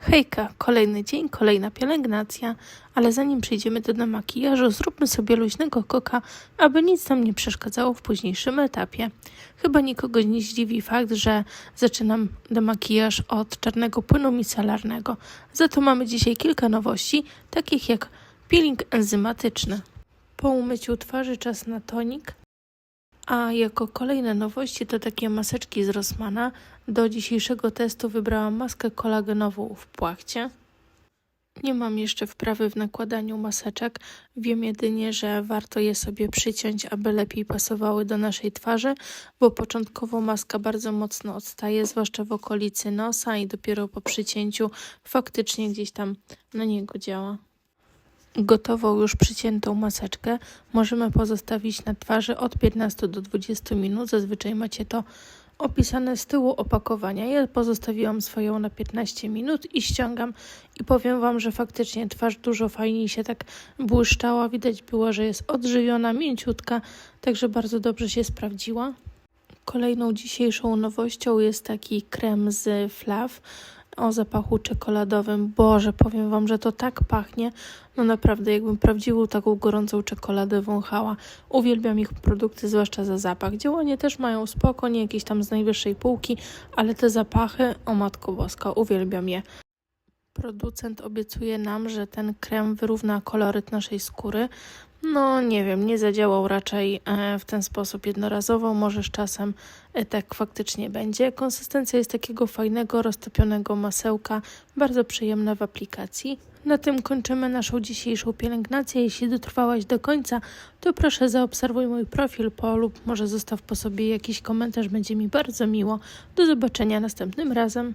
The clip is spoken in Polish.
Hejka, kolejny dzień, kolejna pielęgnacja, ale zanim przejdziemy do makijażu, zróbmy sobie luźnego koka, aby nic nam nie przeszkadzało w późniejszym etapie. Chyba nikogo nie zdziwi fakt, że zaczynam demakijaż od czarnego płynu micelarnego. Za to mamy dzisiaj kilka nowości, takich jak peeling enzymatyczny. Po umyciu twarzy czas na tonik, a jako kolejne nowości to takie maseczki z Rossmana. Do dzisiejszego testu wybrałam maskę kolagenową w płachcie. Nie mam jeszcze wprawy w nakładaniu maseczek. Wiem jedynie, że warto je sobie przyciąć, aby lepiej pasowały do naszej twarzy, bo początkowo maska bardzo mocno odstaje, zwłaszcza w okolicy nosa i dopiero po przycięciu faktycznie gdzieś tam na niego działa. Gotową już przyciętą maseczkę możemy pozostawić na twarzy od 15 do 20 minut. Zazwyczaj macie to opisane z tyłu opakowania. Ja pozostawiłam swoją na 15 minut i ściągam i powiem Wam, że faktycznie twarz dużo fajniej się tak błyszczała. Widać było, że jest odżywiona, mięciutka, także bardzo dobrze się sprawdziła. Kolejną dzisiejszą nowością jest taki krem z Flav o zapachu czekoladowym. Boże, powiem Wam, że to tak pachnie. No naprawdę, jakbym prawdziwą taką gorącą czekoladę wąchała. Uwielbiam ich produkty, zwłaszcza za zapach. Działanie też mają spoko, nie jakieś tam z najwyższej półki, ale te zapachy, o Matko Boska, uwielbiam je. Producent obiecuje nam, że ten krem wyrówna koloryt naszej skóry. No nie wiem, nie zadziałał raczej e, w ten sposób jednorazowo, może z czasem e, tak faktycznie będzie. Konsystencja jest takiego fajnego, roztopionego masełka, bardzo przyjemna w aplikacji. Na tym kończymy naszą dzisiejszą pielęgnację. Jeśli dotrwałaś do końca, to proszę zaobserwuj mój profil po lub może zostaw po sobie jakiś komentarz, będzie mi bardzo miło. Do zobaczenia następnym razem.